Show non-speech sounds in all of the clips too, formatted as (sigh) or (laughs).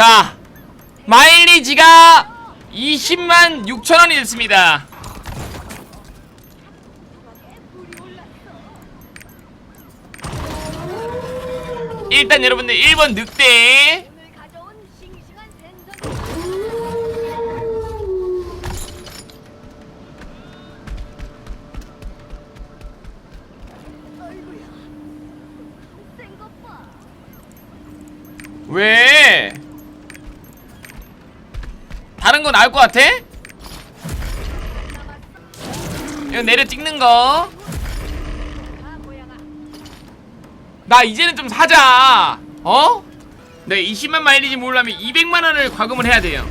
자 마일리지가 20만 6천원이 됐습니다 일단 여러분들 1번 늑대. 왜? 다른 거 나을 것 같아? 이거 내려 찍는 거. 나 이제는 좀 사자. 어? 네, 20만 마일리지 모으려면 200만 원을 과금을 해야 돼요.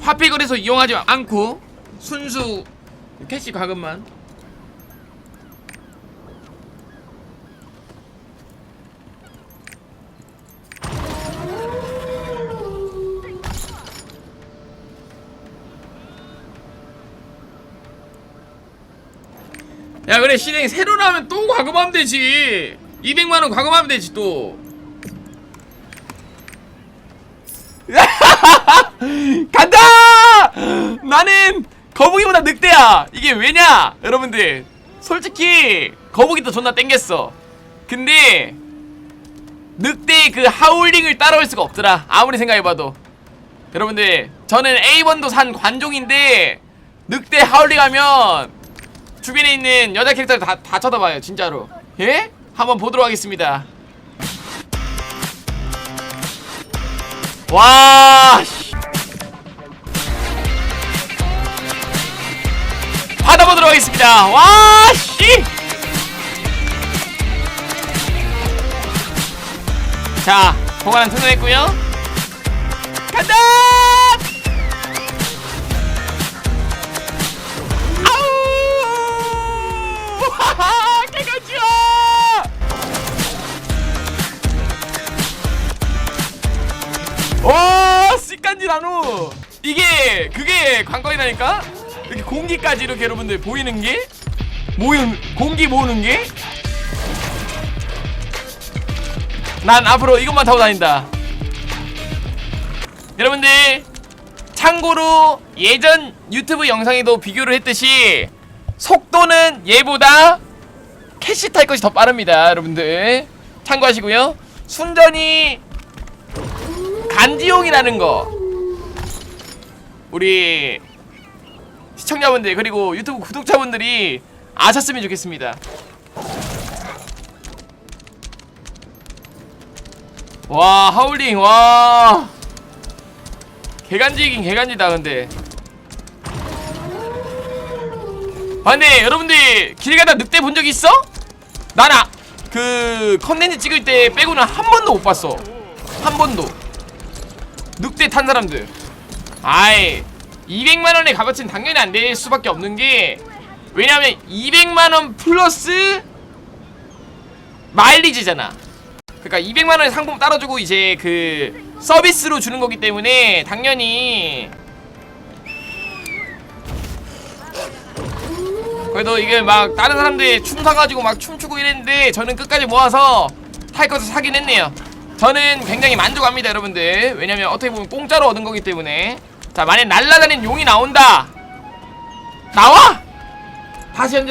화폐 거래소 이용하지 않고 순수 캐시 과금만. 야 그래 실행 새로 나오면 또 과금하면 되지. 200만원 과금하면 되지 또. (laughs) 간다! 나는 거북이보다 늑대야. 이게 왜냐? 여러분들 솔직히 거북이도 존나 땡겼어. 근데 늑대의 그 하울링을 따라올 수가 없더라. 아무리 생각해봐도. 여러분들 저는 A1도 산 관종인데 늑대 하울링 하면 주변에 있는 여자 캐릭터를 다, 다 쳐다봐요 진짜로 예? 한번 보도록 하겠습니다 와 씨. 받아보도록 하겠습니다 와 씨. 자 보관은 등록했고요 간다 와, 씨간지 나누. 이게 그게 관건이라니까? 이렇게 공기까지 이렇게 여러분들 보이는 게 모이는 공기 모으는 게? 난 앞으로 이것만 타고 다닌다. 여러분들 참고로 예전 유튜브 영상에도 비교를 했듯이 속도는 얘보다 캐시 탈 것이 더 빠릅니다 여러분들 참고하시고요 순전히 간지용이라는 거 우리 시청자분들 그리고 유튜브 구독자분들이 아셨으면 좋겠습니다. 와 하울링 와. 개간지이긴 개간지다 근데. 아 근데 여러분들 길 가다 늑대 본 적 있어? 아- 그 컨텐츠 찍을 때 빼고는 한 번도 못 봤어. 한 번도. 늑대 탄 사람들 아이 200만원의 값어치는 당연히 안 될 수밖에 없는 게 왜냐면 200만원 플러스 마일리지잖아 그러니까 200만 원의 상품 따라주고 이제 그 서비스로 주는 거기 때문에 당연히 그래도 이게 막 다른 사람들이 춤 사가지고 막 춤추고 이랬는데 저는 끝까지 모아서 할 것을 사긴 했네요. 저는 굉장히 만족합니다, 여러분들. 왜냐면 어떻게 보면 공짜로 얻은 거기 때문에. 자, 만약 날라다니는 용이 나온다. 나와! 다시 현재